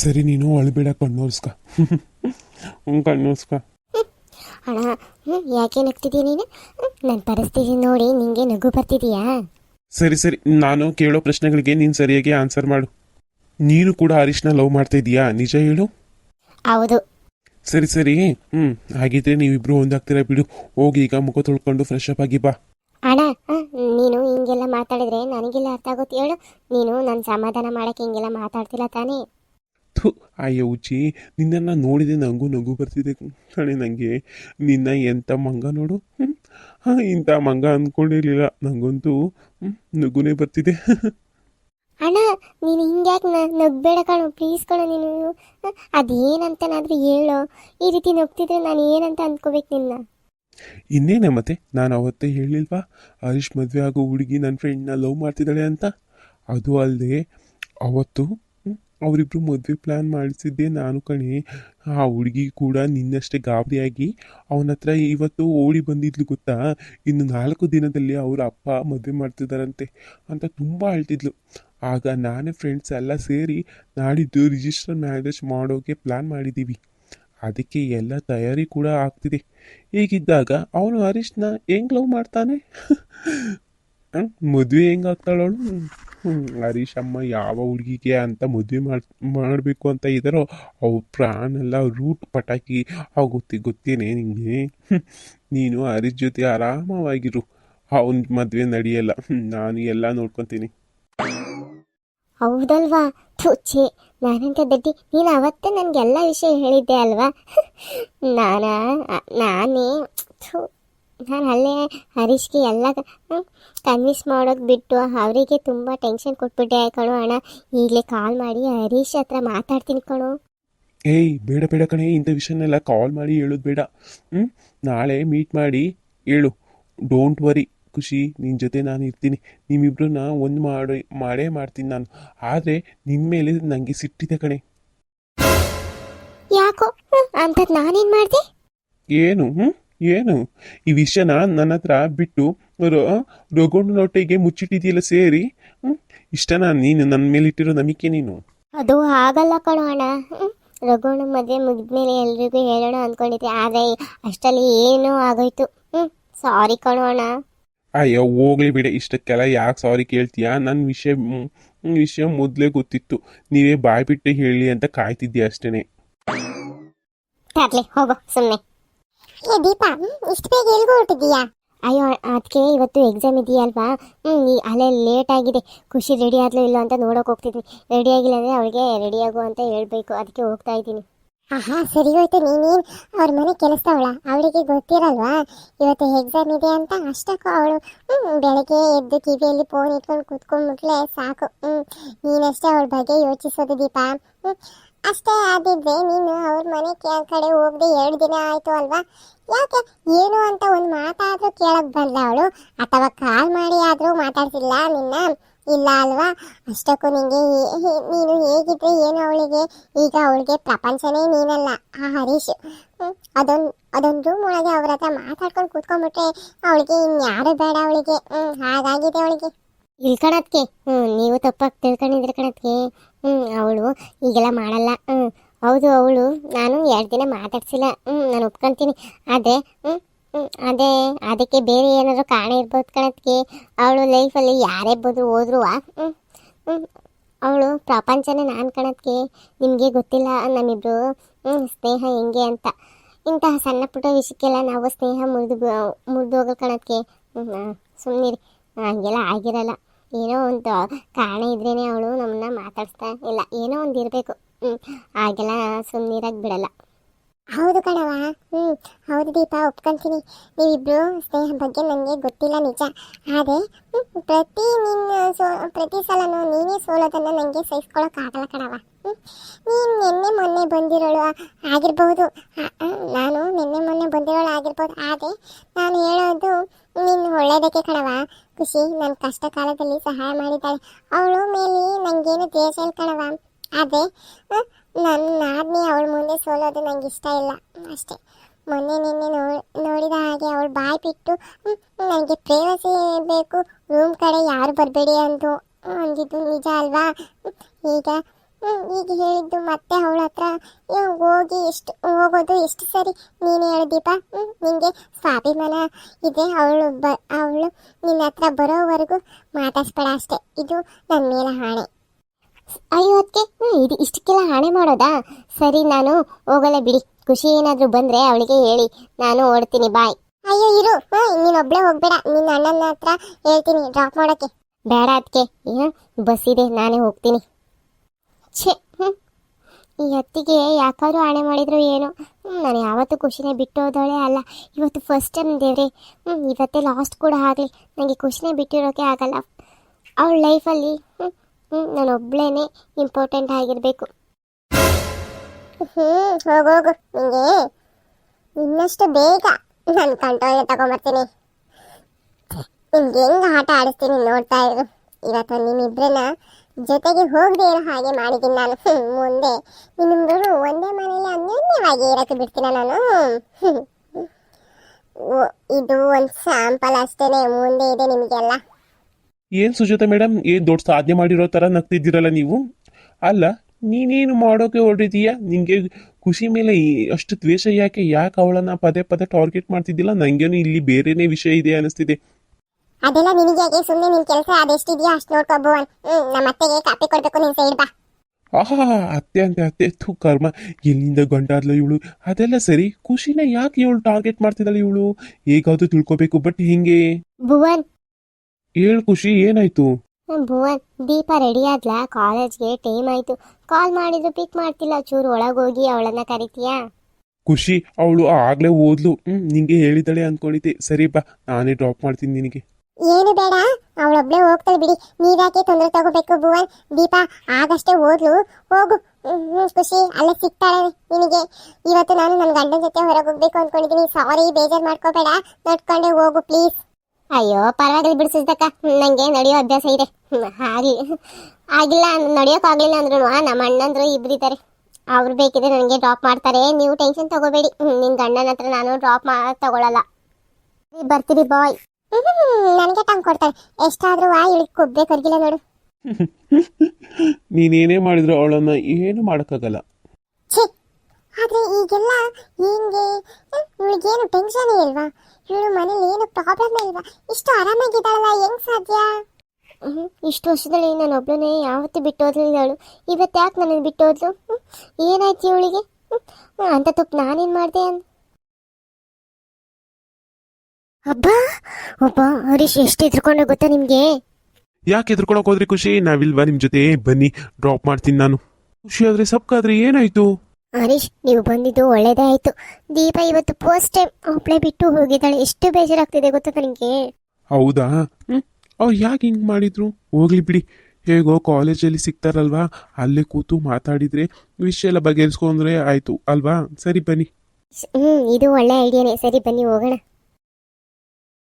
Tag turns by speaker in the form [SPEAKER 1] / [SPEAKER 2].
[SPEAKER 1] ಸರಿ ನೀನು ಅಳ್ಬೇಡ ಕಣ್ಣೋರ್ಸ್ಕ. ಹ್ಞೂ ಕಣ್ಣೋರ್ಸ್ಕ.
[SPEAKER 2] ಅಣ್ಣ ಯಾಕೆ ನಗ್ತಿದೀಯ ನೀನು? ನನ್ನ ಪರಿಸ್ಥಿತಿ ನೋಡಿ ನಿಂಗೆ ನಗು ಬರ್ತಿದೀಯಾ?
[SPEAKER 1] ಸರಿ ಸರಿ ನಾನು ಕೇಳೋ ಪ್ರಶ್ನೆಗಳಿಗೆ ನೀನು ಸರಿಯಾಗಿ ಆನ್ಸರ್ ಮಾಡು. ನೀನು ಕೂಡ ಹರೀಶ್ನ ಲವ್ ಮಾಡ್ತಾ ಇದೀಯಾ? ನಿಜ ಹೇಳು.
[SPEAKER 2] ಹೌದು.
[SPEAKER 1] ಸರಿ ಸರಿ ಹ್ಞೂ ಹಾಗಿದ್ರೆ ನೀವಿಬ್ರು ಒಂದಾಗ್ತೀರಾ ಬಿಡು. ಹೋಗಿ ಈಗ ಮುಖ ತೊಳ್ಕೊಂಡು ಫ್ರೆಶ್ ಅಪ್ ಆಗಿ ಬಾ.
[SPEAKER 2] ಅಣ್ಣ ನೀನು ಹಿಂಗೆಲ್ಲ ಮಾತಾಡಿದ್ರೆ ನನಗೆಲ್ಲ ಅರ್ಥ ಆಗುತ್ತೆ ಹೇಳು. ನೀನು ನನ್ನ ಸಮಾಧಾನ ಮಾಡಕ್ಕೆ ಹಿಂಗೆಲ್ಲ ಮಾತಾಡ್ತಿಲ್ಲ ತಾನೇ?
[SPEAKER 1] ಥು ಅಯ್ಯ ಉಚ್ಚಿ ನಿನ್ನನ್ನು ನೋಡಿದೆ ನನಗೂ ನಗು ಬರ್ತಿದೆ ಕಣೆ. ನನಗೆ ನಿನ್ನ ಎಂಥ ಮಂಗ ನೋಡು. ಹಾಂ ಇಂಥ ಮಂಗ ಅಂದ್ಕೊಂಡಿರ್ಲಿಲ್ಲ ನನಗಂತೂ ನಗುನೇ ಬರ್ತಿದೆ.
[SPEAKER 2] ಅಣ್ಣ ನೀನು ಹಿಂಗ್ಯಾಕೆ ನಗ್ಬೇಡ ಕಣು. ಪ್ಲೀಸ್ ಕಣು ನೀನು. ಅದೇನಂತನಾದ್ರೂ ಹೇಳೋ. ಈ ರೀತಿ ನಗ್ತಿದ್ರೆ ನಾನು ಏನಂತ ಅಂದ್ಕೋಬೇಕು ನಿನ್ನ?
[SPEAKER 1] ಇನ್ನೇನೆ ಮತ್ತೆ? ನಾನು ಅವತ್ತೇ ಹೇಳಿಲ್ವಾ? ಹರೀಶ್ ಮದುವೆ ಆಗೋ ಹುಡುಗಿ ನನ್ನ ಫ್ರೆಂಡ್ನ ಲವ್ ಮಾಡ್ತಿದ್ದಾಳೆ ಅಂತ? ಅದು ಅಲ್ಲದೆ ಅವತ್ತು ಹ್ಮ್, ಅವರಿಬ್ರು ಮದುವೆ ಪ್ಲ್ಯಾನ್ ಮಾಡಿಸಿದ್ದೆ ನಾನು ಕಣೆ. ಆ ಹುಡುಗಿ ಕೂಡ ನಿನ್ನಷ್ಟೇ ಗಾಬರಿಯಾಗಿ ಅವನ ಹತ್ರ ಇವತ್ತು ಓಡಿ ಬಂದಿದ್ಲು ಗೊತ್ತಾ? ಇನ್ನು ನಾಲ್ಕು ದಿನದಲ್ಲಿ ಅವರ ಅಪ್ಪ ಮದುವೆ ಮಾಡ್ತಿದ್ದಾರಂತೆ ಅಂತ ತುಂಬ ಅಳ್ತಿದ್ಲು. ಆಗ ನಾನೇ ಫ್ರೆಂಡ್ಸ್ ಎಲ್ಲ ಸೇರಿ ನಾಡಿದ್ದು ರಿಜಿಸ್ಟರ್ ಮ್ಯಾರೇಜ್ ಮಾಡೋಕೆ ಪ್ಲ್ಯಾನ್ ಮಾಡಿದ್ದೀವಿ ಅದಕ್ಕೆ ಎಲ್ಲ ತಯಾರಿ ಕೂಡ ಆಗ್ತಿದೆ. ಹೀಗಿದ್ದಾಗ ಅವನು ಹರೀಶ್ನ ಹೆಂಗ್ ಲವ್ ಮಾಡ್ತಾನೆ? ಮದುವೆ ಹೆಂಗಾಗ್ತಾಳವಳು ಹೆಂಗ್ ಆಗ್ತಾಳವಳು ಹರೀಶ್ ಅಮ್ಮ ಯಾವ ಹುಡುಗಿಗೆ ಅಂತ ಮದುವೆ ಮಾಡಿ, ಮಾಡಬೇಕು ಅಂತ ಇದ್ದಾರೋ ಅವ್ರ ಪ್ರಾಣ ಎಲ್ಲ ರೂಟ್ ಪಟಾಕಿ. ಆಗುತ್ತೆ ಗೊತ್ತೇನೆ ನಿಮಗೆ ನೀನು ಹರೀಶ್ ಜೊತೆ ಆರಾಮವಾಗಿರು. ಅವನ ಮದುವೆ ನಡೆಯಲ್ಲ. ನಾನು ಎಲ್ಲ ನೋಡ್ಕೊತೀನಿ.
[SPEAKER 2] ಹೌದಲ್ವಾ? ಥುಚ್ಚಿ ನಾನಂತ ದಡ್ಡಿ, ನೀನು ಅವತ್ತೇ ನನಗೆಲ್ಲ ವಿಷಯ ಹೇಳಿದ್ದೆ ಅಲ್ವಾ? ನಾನಾ, ನಾನೇ, ಥು. ನಾನು ಅಲ್ಲೇ ಹರೀಶ್ಗೆ ಎಲ್ಲ ಕನ್ವಿನ್ಸ್ ಮಾಡೋಕೆ ಬಿಟ್ಟು ಅವರಿಗೆ ತುಂಬ ಟೆನ್ಷನ್ ಕೊಟ್ಬಿಟ್ಟೆ. ಕಣೋ ಅಣ್ಣ ಈಗಲೇ ಕಾಲ್ ಮಾಡಿ ಹರೀಶ್ ಹತ್ರ ಮಾತಾಡ್ತೀನಿ ಕಣೋ.
[SPEAKER 1] ಏಯ್ ಬೇಡ ಬೇಡ ಕಣೆ ಇಂಥ ವಿಷಯನೆಲ್ಲ ಕಾಲ್ ಮಾಡಿ ಹೇಳೋದು ಬೇಡ. ಹ್ಞೂ ನಾಳೆ ಮೀಟ್ ಮಾಡಿ ಹೇಳು. ಡೋಂಟ್ ವರಿ ಖುಷಿ ನಿನ್ನ ಜೊತೆ ನಾನು ಇರ್ತೀನಿ. ನಿಮ್ಮಿಬ್ರನ್ನ ಒಂದು ಮಾಡಿ ಮಾಡೇ ಮಾಡ್ತೀನಿ ನಾನು. ಆದರೆ ನಿಮ್ಮ ಮೇಲೆ ನನಗೆ ಸಿಟ್ಟಿದೆ ಕಣೆ.
[SPEAKER 2] ಯಾಕೋ ಅಂಥದ್ದು ನಾನೇನು ಮಾಡಿದೆ?
[SPEAKER 1] ಏನು ಹ್ಞೂ ಏನು? ಈ ವಿಷಯನ ನನ್ನ ಹತ್ರ ಬಿಟ್ಟು ರಘುಣ್ಣನೊಟ್ಟಿಗೆ ಮುಚ್ಚಿಟ್ಟಿದೆಯಲ್ಲ ಸೇರಿ? ಇಷ್ಟನಾ ನೀನು ನನ್ನ ಮೇಲೆ ಇಟ್ಟಿರೋ ನಂಬಿಕೆ ನೀನು.
[SPEAKER 2] ಅದು ಆಗಲ್ಲ ಕಣೋ ಅಣ್ಣ. ರಘುವಣ್ಣ ಮದುವೆ ಮುಗಿದ್ಮೇಲೆ ಎಲ್ರಿಗೂ ಹೇಳೋಣ ಅಂದ್ಕೊಂಡಿದ್ದೆ ಆದರೆ ಅಷ್ಟಲ್ಲಿ ಏನೋ ಆಗೋಯ್ತು. ಹ್ಞೂ ಸಾರಿ ಕಣೋ ಅಣ್ಣ.
[SPEAKER 1] ಅಯ್ಯೋ ಹೋಗ್ಲಿ ಬಿಡಿ ಇಷ್ಟಕ್ಕೆಲ್ಲ ಯಾಕೆ ಸಾರಿ ಕೇಳ್ತೀಯಾ? ನನ್ನ ವಿಷಯ ವಿಷಯ ಮೊದಲೇ ಗೊತ್ತಿತ್ತು. ನೀವೇ ಬಾಯ್ಬಿಟ್ಟು ಹೇಳಿ ಅಂತ ಕಾಯ್ತಿದ್ದೀಯ ಅಷ್ಟೇನೆ.
[SPEAKER 2] ತರ್ಲಿ ಹೋಗೋ ಸುಮ್ಮನೆ ಏ ದೀಪಾ ಇಷ್ಟು ಬೇಗ ಎಲ್ಗೂ ಹೊರಟಿದ್ದೀಯಾ? ಅಯ್ಯೋ ಅದಕ್ಕೆ ಇವತ್ತು ಎಕ್ಸಾಮ್ ಇದೆಯಲ್ವಾ? ಹ್ಞೂ ಅಲ್ಲೇ ಲೇಟ್ ಆಗಿದೆ. ಖುಷಿ ರೆಡಿ ಆದ್ಲು ಇಲ್ಲ ಅಂತ ನೋಡೋಕೆ ಹೋಗ್ತಿದ್ವಿ. ರೆಡಿ ಆಗಿಲ್ಲ ಅಂದರೆ ಅವಳಿಗೆ ರೆಡಿ ಆಗು ಅಂತ ಹೇಳಬೇಕು. ಅದಕ್ಕೆ ಹೋಗ್ತಾ ಇದ್ದೀನಿ. ಆಹಾ ಸರಿ ಹೋಯ್ತು ನೀನೇನು? ಅವ್ರ ಮನೆ ಕೆಲಸದವಳ? ಅವಳಿಗೆ ಗೊತ್ತಿರಲ್ವಾ? ಇವತ್ತು ಎಕ್ಸಾಮ್ ಇದೆ ಅಂತ? ಅಷ್ಟಕ್ಕೂ ಅವಳು ಬೆಳಗ್ಗೆ ಎದ್ದು ಕಿವಿಯಲ್ಲಿ ಫೋನ್ ಇಟ್ಕೊಂಡು ಕೂತ್ಕೊಂಡ್ಬಿಟ್ಲೆ ಸಾಕು. ಹ್ಞೂ ನೀನಷ್ಟೇ ಅವಳ ಬಗ್ಗೆ ಯೋಚಿಸೋದು ದೀಪ. ಹ್ಞೂ ಅಷ್ಟೇ ಆದಿದ್ರೆ ನೀನು ಅವ್ರ ಮನೆ ಕಡೆ ಹೋಗದೆ ಎರಡು ದಿನ ಆಯ್ತು ಅಲ್ವಾ? ಯಾಕೆ? ಏನು ಅಂತ ಒಂದು ಮಾತಾದ್ರೂ ಕೇಳಕ್ ಬಂದ ಅವಳು? ಅಥವಾ ಕಾಲ್ ಮಾಡಿ ಆದ್ರೂ ಮಾತಾಡ್ತಿಲ್ಲ ನಿನ್ನ? ಇಲ್ಲ ಅಲ್ವಾ? ಅಷ್ಟಕ್ಕೂ ನಿಂಗೆ ನೀನು ಹೇಗಿದ್ರೆ ಏನು ಅವಳಿಗೆ? ಈಗ ಅವಳಿಗೆ ಪ್ರಪಂಚನೇ ನೀನಲ್ಲ. ಆ ಹರೀಶ್ ಅದೊಂದು ಅದೊಂದು ರೂಮ್ ಒಳಗೆ ಅವ್ರ ಹತ್ರ ಮಾತಾಡ್ಕೊಂಡು ಕೂತ್ಕೊಂಡ್ಬಿಟ್ರೆ ಅವಳಿಗೆ ಇನ್ಯಾರು ಬೇಡ ಅವಳಿಗೆ. ಹಾಗಾಗಿದೆ ಅವಳಿಗೆ. ಇಲ್ಕಣತ್ಗೆ ಹ್ಞೂ ನೀವು ತಪ್ಪಾಗಿ ತಿಳ್ಕೊಂಡಿದ್ರೆ ಕಣತ್ಕೆ. ಹ್ಞೂ ಅವಳು ಈಗೆಲ್ಲ ಮಾಡಲ್ಲ. ಹ್ಞೂ ಹೌದು ಅವಳು. ನಾನು ಎರಡು ದಿನ ಮಾತಾಡ್ಸಿಲ್ಲ. ಹ್ಞೂ ನಾನು ಒಪ್ಕೊಂತೀನಿ. ಆದರೆ ಹ್ಞೂ ಅದೇ, ಅದಕ್ಕೆ ಬೇರೆ ಏನಾದರೂ ಕಾರಣ ಇರ್ಬೋದು ಕಣತ್ಕೆ. ಅವಳು ಲೈಫಲ್ಲಿ ಯಾರೇ ಬಂದ್ರು ಹೋದ್ರು ಹ್ಞೂ ಹ್ಞೂ ಅವಳು ಪ್ರಪಂಚನೇ ನಾನು ಕಣತ್ಕೆ. ನಿಮಗೆ ಗೊತ್ತಿಲ್ಲ, ನಮ್ಮಿಬ್ರು ಹ್ಞೂ ಸ್ನೇಹ ಹೆಂಗೆ ಅಂತ. ಇಂತಹ ಸಣ್ಣ ಪುಟ್ಟ ವಿಷಯಕ್ಕೆಲ್ಲ ನಾವು ಸ್ನೇಹ ಮುರಿದು ಮುರಿದು ಹೋಗೋ ಕಣತ್ಗೆ ಹ್ಞೂ ಸುಮ್ಮನಿರಿ ಹಂಗೆಲ್ಲ ಆಗಿರಲ್ಲ. ಏನೋ ಒಂದು ಕಾರಣ ಇದ್ರೇನೆ ಅವಳು ನಮ್ಮನ್ನ ಮಾತಾಡಿಸ್ತಾ ಇಲ್ಲ. ಏನೋ ಒಂದು ಇರಬೇಕು ಹಾಗೆಲ್ಲ ಸುಮ್ಮನಿರಾಗಿ ಬಿಡಲ್ಲ. ಹೌದು ಕಣವ ಹ್ಞೂ ಹೌದು ದೀಪ ಒಪ್ಕೊಂತೀನಿ. ನೀವಿಬ್ರು ಸ್ನೇಹ ಬಗ್ಗೆ ನನಗೆ ಗೊತ್ತಿಲ್ಲ ನಿಜ. ಆದರೆ ಪ್ರತಿ ನಿನ್ನ ಸೋ ಪ್ರತಿ ಸಲನೂ ನೀನೇ ಸೋಲೋದನ್ನು ನನಗೆ ಸಹಿಸ್ಕೊಳ್ಳೋಕ್ಕಾಗಲ್ಲ ಕಣವ ನೀನು ನಿನ್ನೆ ಮೊನ್ನೆ ಬಂದಿರೋಳು ಆಗಿರ್ಬಹುದು. ಆ- ಆ, ನಾನು ನಿನ್ನೆ ಮೊನ್ನೆ ಬಂದಿರೋಳು ಆಗಿರ್ಬೋದು. ಆದರೆ ನಾನು ಹೇಳೋದು ನೀನು ಒಳ್ಳೆಯದಕ್ಕೆ ಕಣವ ಖುಷಿ ನನ್ನ ಕಷ್ಟ ಕಾಲದಲ್ಲಿ ಸಹಾಯ ಮಾಡಿದ್ದಾಳೆ. ಅವಳು ಮೇಲೆ ನನಗೇನು ಇಲ್ಲ ಕಣವ ಆದರೆ ನನ್ನ ಅವಳ ಮುಂದೆ ಸೋಲೋದು ನಂಗೆ ಇಷ್ಟ ಇಲ್ಲ. ಅಷ್ಟೇ. ಮೊನ್ನೆ ನಿನ್ನೆ ನೋಡಿ ನೋಡಿದ ಹಾಗೆ ಅವಳು ಬಾಯಿ ಬಿಟ್ಟು ನನಗೆ ಪ್ರೇಮಸಿ ಬೇಕು. ರೂಮ್ ಕಡೆ ಯಾರು ಬರಬೇಡಿ ಅಂದು ಅಂದಿದ್ದು ನಿಜ ಅಲ್ವಾ? ಈಗ ಈಗ ಹೇಳಿದ್ದು ಮತ್ತೆ ಅವಳ ಹತ್ರ ಹೋಗಿ ಎಷ್ಟು ಹೋಗೋದು ಎಷ್ಟು ಸರಿ. ನೀನು ಹೇಳು ದೀಪ. ನಿನಗೆ ನಿಂಗೆ ಸ್ವಾಭಿಮಾನ ಇದೆ. ಅವಳು ಬ, ಅವಳು ನಿನ್ನ ಹತ್ರ ಬರೋವರೆಗೂ ಮಾತಾಡ್ಸ್ಬೇಡ ಅಷ್ಟೇ. ಇದು ನನ್ನ ಮೇಲೆ ಹಾಣೆ. ಅಯ್ಯೋ ಹ್ಞೂ ಇದು ಇಷ್ಟಕ್ಕೆಲ್ಲ ಹಾಣೆ ಮಾಡೋದಾ? ಸರಿ, ನಾನು ಹೋಗಲ್ಲ ಬಿಡಿ. ಖುಷಿ ಏನಾದರೂ ಬಂದರೆ ಅವಳಿಗೆ ಹೇಳಿ. ನಾನು ಓಡ್ತೀನಿ, ಬಾಯ್. ಅಯ್ಯೋ, ಇರು. ನೀನು ಒಬ್ಬಳೇ ಹೋಗ್ಬೇಡ. ನಿನ್ನ ಅಣ್ಣನ ಹತ್ರ ಹೇಳ್ತೀನಿ ಡ್ರಾಪ್ ಮಾಡೋಕ್ಕೆ. ಬೇಡ ಅದಕ್ಕೆ ಬಸ್ ಇದೆ, ನಾನೇ ಹೋಗ್ತೀನಿ. ಛೇ ಹ್ಞೂ ಈ ಅತ್ತಿಗೆ ಯಾಕಾದ್ರೂ ಆಣೆ ಮಾಡಿದ್ರು ಏನು. ನಾನು ಯಾವತ್ತೂ ಖುಷಿನೇ ಬಿಟ್ಟು ಹೋದವಳೆ ಅಲ್ಲ. ಇವತ್ತು ಫಸ್ಟ್ ಟೈಮ್ ದೇವ್ರೆ. ಹ್ಞೂ ಇವತ್ತೇ ಲಾಸ್ಟ್ ಕೂಡ ಆಗಲಿ. ನನಗೆ ಖುಷಿನೇ ಬಿಟ್ಟಿರೋಕೆ ಆಗಲ್ಲ. ಅವಳ ಲೈಫಲ್ಲಿ ಹ್ಞೂ ಹ್ಞೂ ನಾನು ಒಬ್ಳೇನೆ ಇಂಪಾರ್ಟೆಂಟ್ ಆಗಿರಬೇಕು. ಹ್ಞೂ ಹೋಗೋಗು ನಿಂಗೆ ಇನ್ನಷ್ಟು ಬೇಗ ನಾನು ಕಂಟ್ರೋಲ್ ತಗೊಂಬರ್ತೀನಿ. ನಿಮ್ಗೆ ಹೆಂಗ್ ಆಟ ಆಡಿಸ್ತೀನಿ ನೋಡ್ತಾ ಇರು. ಇವತ್ತು ನಿಮ್ಮಿಬ್ರನ್ನ ಜೊತೆಗೆ ಹೋಗದೆ ಇರೋ ಹಾಗೆ ಮಾಡಿದ್ದೀನಿ ನಾನು. ಮುಂದೆ ನಿಮ್ಮಿಬ್ರು ಒಂದೇ ಮನೆಯಲ್ಲಿ ಅನ್ಯೋನ್ಯವಾಗಿ ಇರಕ್ಕೆ ಬಿಡ್ತೀನ ನಾನು? ಇದು ಒಂದು ಸ್ಯಾಂಪಲ್ ಅಷ್ಟೇನೆ, ಮುಂದೆ ಇದೆ ನಿಮಗೆಲ್ಲ.
[SPEAKER 1] ಏನ್ ಸುಜಾತ ಮೇಡಮ್ ಏನ್ ದೊಡ್ಡ ಸಾಧನೆ ಮಾಡಿರೋ ತರ ನಗ್ತಿದ್ದೀರಲ್ಲ ನೀವು? ಅಲ್ಲ ನೀನೇನು ಮಾಡೋಕೆ ಹೊರಡಿದೀಯ ನಿಂಗೆ ಖುಷಿ ಮೇಲೆ ಅಷ್ಟು ದ್ವೇಷ ಯಾಕೆ? ಯಾಕೆ ಅವಳನ್ನ ಪದೇ ಪದೇ ಟಾರ್ಗೆಟ್ ಮಾಡ್ತಿದ್ದಿಲ್ಲ ನಂಗೇನು ಇಲ್ಲಿ ಬೇರೆನೇ ವಿಷಯ ಇದೆ ಅನಿಸ್ತಿದೆ.
[SPEAKER 2] ಅದೆಲ್ಲ ನಿನಗೆ ಯಾಕೆ ಸುಮ್ಮನೆ ನಿನ್ ಕೆಲಸ ಅದೆಷ್ಟಿದೆಯೋ ಅಷ್ಟು ನೋಡ್ಕೋ ಭುವನ್ ಹ್ಮ್ ನಮ್ಮ ಅತ್ತೆಗೆ ಕಾಪಿ ಕೊಡ್ಬೇಕು ನಿನ್ ಸೈಡ್ ಬಾ.
[SPEAKER 1] ಆಹಾ ಅತ್ತೆ ಅಂತೆ ಅತ್ತೆ. ಥೂ ಕರ್ಮ. ಎಲ್ಲಿಂದ ಗಂಟಾದ್ಲ ಇವಳು? ಅದೆಲ್ಲ ಸರಿ. ಖುಷಿನ ಯಾಕೆ ಇವಳು ಟಾರ್ಗೆಟ್ ಮಾಡ್ತಿದ್ದಾಳೆ ಇವಳು? ಹೇಗಾದ್ರೂ ತಿಳ್ಕೊಬೇಕು ಬಟ್ ಹಿಂಗೆ?
[SPEAKER 2] ಭುವನ್
[SPEAKER 1] ಹೇಳ್ ಖುಷಿ ಏನಾಯ್ತು?
[SPEAKER 2] ಭುವನ್ ದೀಪ ರೆಡಿ ಆದ್ಲಾ? ಕಾಲೇಜ್ಗೆ ಟೈಮ್ ಆಯ್ತು. ಕಾಲ್ ಮಾಡಿದ್ರು ಪಿಕ್ ಮಾಡ್ತಿಲ್ಲ. ಚೂರು ಒಳಗೋಗಿ ಅವಳನ್ನ ಕರಿತೀಯಾ?
[SPEAKER 1] ಖುಷಿ ಅವಳು ಆಗ್ಲೇ ಓದ್ಲು. ಹ್ಮ್ ನಿಂಗೆ ಹೇಳಿದಾಳೆ ಅನ್ಕೊಂಡಿದ್ದೆ. ಸರಿ ಬಾ ನಾನೇ ಡ್ರಾಪ್ ಮಾಡ್ತೀನಿ ನಿನಗೆ.
[SPEAKER 2] ಏನು ಬೇಡ ಅವಳೊಬ್ಳೆ ಹೋಗ್ತಾಳೆ ಬಿಡಿ. ನೀವ್ಯಾಕೆ ತೊಂದರೆ ತಗೋಬೇಕು ಭುವನ್? ದೀಪ ಆಗಷ್ಟೇ ಓದ್ಲು. ಹೋಗು. ಹ್ಮ್, ಖುಷಿ ಅಲ್ಲೇ ಸಿಗ್ತಾಳೆ ನಿನಗೆ. ಇವತ್ತು ನಾನು ನನ್ನ ಗಂಡನ ಜೊತೆ ಹೊರಗೆ ಹೋಗ್ಬೇಕು ಅನ್ಕೊಂಡಿದ್ದೀನಿ ಸಾರಿ ಬೇಜಾರು ಮಾಡ್ಕೋಬೇಡ. ನಡ್ಕೊಂಡೆ ಹೋಗು ಪ್ಲೀಸ್ ಅಯ್ಯೋ ಪರವಾಗಿಲ್ಲ ಬಿಡಿಸಿದ್ದಕ್ಕ ನಂಗೆ ನಡೆಯೋ ಅಭ್ಯಾಸ ಇದೆ. ಆಗಲಿ ಆಗ್ಲಿ ಆಗಿಲ್ಲ ನಡೆಯೋಕ್ಕಾಗಲಿಲ್ಲ ಅಂದ್ರು ನಮ್ಮ ಅಣ್ಣಂದ್ರು ಇಬ್ಬರಿದ್ದಾರೆ ಅವ್ರು ಬೇಕಿದ್ರೆ ನನಗೆ ಡ್ರಾಪ್ ಮಾಡ್ತಾರೆ. ನೀವು ಟೆನ್ಷನ್ ತಗೋಬೇಡಿ. ನಿನ್ನ ನಿನ್ ಗಂಡನ ಹತ್ರ ನಾನು ಡ್ರಾಪ್ ಮಾ ತಗೊಳಲ್ಲ. ಬರ್ತೀರಿ ಬಾಯ್ ನನಗೆ ಟಂಗ್ ಕೊಡ್ತಾರೆ. ಎಷ್ಟಾದ್ರೂ ವಾ ಇಳಿ ಕೊಬ್ಬೆ ಕರ್ಗಿಲ್ಲ ನೋಡು.
[SPEAKER 1] ನೀನೇನೇ ಮಾಡಿದ್ರು ಅವಳನ್ನ ಏನು ಮಾಡೋಕ್ಕಾಗಲ್ಲ.
[SPEAKER 2] ಛೇ ಆದ್ರೆ ಈಗೆಲ್ಲ ಹಿಂಗೆ? ಇವಳಿಗೇನು ಟೆನ್ಷನೇ ಇಲ್ವಾ? ಇವಳು ಮನೇಲಿ ಏನು ಪ್ರಾಬ್ಲಮ್ ಇಲ್ವಾ? ಇಷ್ಟು ಆರಾಮಾಗಿದ್ದಾಳಲ್ಲ ಹೆಂಗ್ ಸಾಧ್ಯ? ಇಷ್ಟು ವರ್ಷದಲ್ಲಿ ನಾನು ಒಬ್ಳನ್ನೇ ಯಾವತ್ತೂ ಬಿಟ್ಟೋದ್ಲಿಲ್ಲ ಅವಳು. ಇವತ್ತು ಯಾಕೆ ನನಗೆ ಬಿಟ್ಟೋದ್ಲು ಏನಾಯ್ತು ಇವಳಿಗೆ? ಅಂತ ತಪ್ಪು ನಾನೇನು ಮಾಡಿದೆ ಅಂತ. ಅಬ್ಬಾ! ಒಬ್ಬ ಹರೀಶ್ ಎಷ್ಟು ಎದ್ರುಕೊಂಡು ಗೊತ್ತಾ ನಿಮ್ಗೆ?
[SPEAKER 1] ಯಾಕೆ ಎದ್ರುಕೊಳಕ್ ಹೋದ್ರಿ ಖುಷಿ? ನಾವಿಲ್ವಾ ನಿಮ್ ಜೊತೆ? ಬನ್ನಿ ಡ್ರಾಪ್ ಮಾಡ್ತೀನಿ ನಾನು. ಖುಷಿ ಆದ್ರೆ ಸಬ್ಕಾದ್ರೆ ಏನಾಯ್ತು?
[SPEAKER 2] ಹರೀಶ್ ನೀವು ಬಂದಿದ್ದು ಒಳ್ಳೇದೇ ಆಯ್ತು. ದೀಪ ಇವತ್ತು ಫಸ್ಟ್ ಟೈಮ್ ಒಬ್ಳೆ ಬಿಟ್ಟು ಹೋಗಿದ್ದಾಳೆ. ಎಷ್ಟು ಬೇಜಾರಾಗ್ತಿದೆ ಗೊತ್ತಾ ನನಗೆ
[SPEAKER 1] ಹೌದಾ? ಹ್ಮ್? ಅವ್ರು ಯಾಕೆ ಹಿಂಗ್ ಮಾಡಿದ್ರು? ಹೋಗ್ಲಿ ಬಿಡಿ. ಹೇಗೋ ಕಾಲೇಜಲ್ಲಿ ಸಿಗ್ತಾರಲ್ವಾ? ಅಲ್ಲೇ ಕೂತು ಮಾತಾಡಿದ್ರೆ ವಿಷಯ ಎಲ್ಲ ಬಗೆಹರಿಸ್ಕೊಂಡ್ರೆ ಆಯ್ತು ಅಲ್ವಾ? ಸರಿ ಬನ್ನಿ.
[SPEAKER 2] ಹ್ಮ್ ಇದು ಒಳ್ಳೆ ಐಡಿಯಾನೇ ಸರಿ ಬನ್ನಿ ಹೋಗೋಣ.